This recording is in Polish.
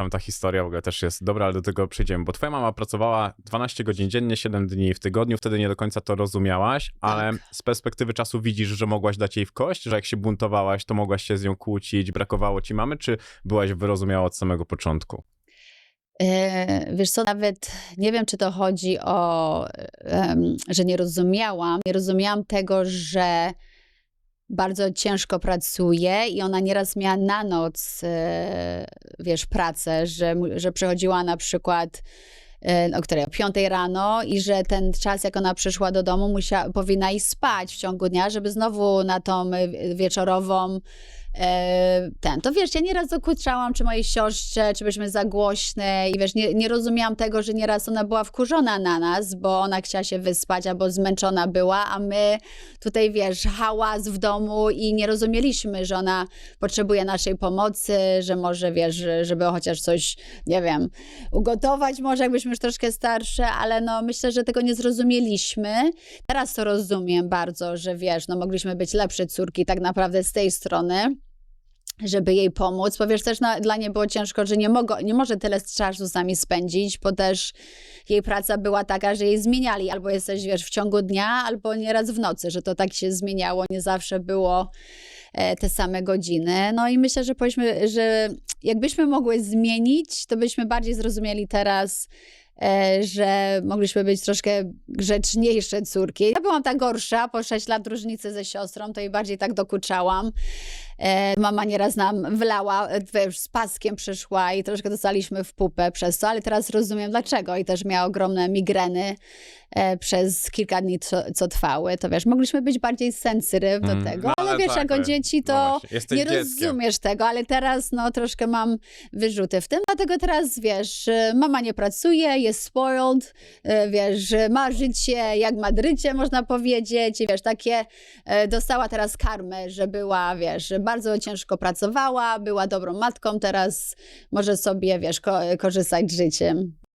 Tam ta historia w ogóle też jest dobra, ale do tego przejdziemy, bo twoja mama pracowała 12 godzin dziennie, 7 dni w tygodniu, wtedy nie do końca to rozumiałaś, ale z perspektywy czasu widzisz, że mogłaś dać jej w kość, że jak się buntowałaś, to mogłaś się z nią kłócić, brakowało ci mamy, czy byłaś wyrozumiała od samego początku? E, Wiesz co, nawet nie wiem, czy to chodzi o, że nie rozumiałam. Nie rozumiałam tego, że bardzo ciężko pracuje i ona nieraz miała na noc, e, wiesz, pracę, że, że przychodziła na przykład e, o której? O 5 rano i że ten czas, jak ona przyszła do domu, musiała, powinna iść spać w ciągu dnia, żeby znowu na tą e, wieczorową ten. To wiesz, ja nieraz dokuczałam, czy mojej siostrze, czy byśmy za głośne i wiesz, nie, nie rozumiałam tego, że nieraz ona była wkurzona na nas, bo ona chciała się wyspać albo zmęczona była, a my tutaj, wiesz, hałas w domu i nie rozumieliśmy, że ona potrzebuje naszej pomocy, że może, wiesz, że- żeby chociaż coś, nie wiem, ugotować może, jakbyśmy już troszkę starsze, ale no myślę, że tego nie zrozumieliśmy. Teraz to rozumiem bardzo, że wiesz, no mogliśmy być lepsze córki tak naprawdę z tej strony żeby jej pomóc, bo wiesz, też na, dla niej było ciężko, że nie, mogo, nie może tyle czasu z nami spędzić, bo też jej praca była taka, że jej zmieniali, albo jesteś, wiesz, w ciągu dnia, albo nieraz w nocy, że to tak się zmieniało, nie zawsze było e, te same godziny. No i myślę, że powiedzmy, że jakbyśmy mogły zmienić, to byśmy bardziej zrozumieli teraz, że mogliśmy być troszkę grzeczniejsze córki. Ja byłam ta gorsza, po 6 lat różnicy ze siostrą, to jej bardziej tak dokuczałam. E, mama nieraz nam wlała, e, wiesz, z paskiem przyszła i troszkę dostaliśmy w pupę przez to, ale teraz rozumiem dlaczego i też miała ogromne migreny e, przez kilka dni, co, co trwały. To wiesz, mogliśmy być bardziej sensytyw do Mm, tego, no, ale, ale wiesz, tak, jako dzieci no to jesteś nie rozumiesz tego, ale teraz no troszkę mam wyrzuty w tym, dlatego teraz wiesz, e, mama nie pracuje, jest spoiled, e, wiesz, ma życie jak Madrycie, można powiedzieć, wiesz, takie e, dostała teraz karmę, że była, wiesz, bardzo ciężko pracowała, była dobrą matką, teraz może sobie, wiesz, ko- korzystać z życiem.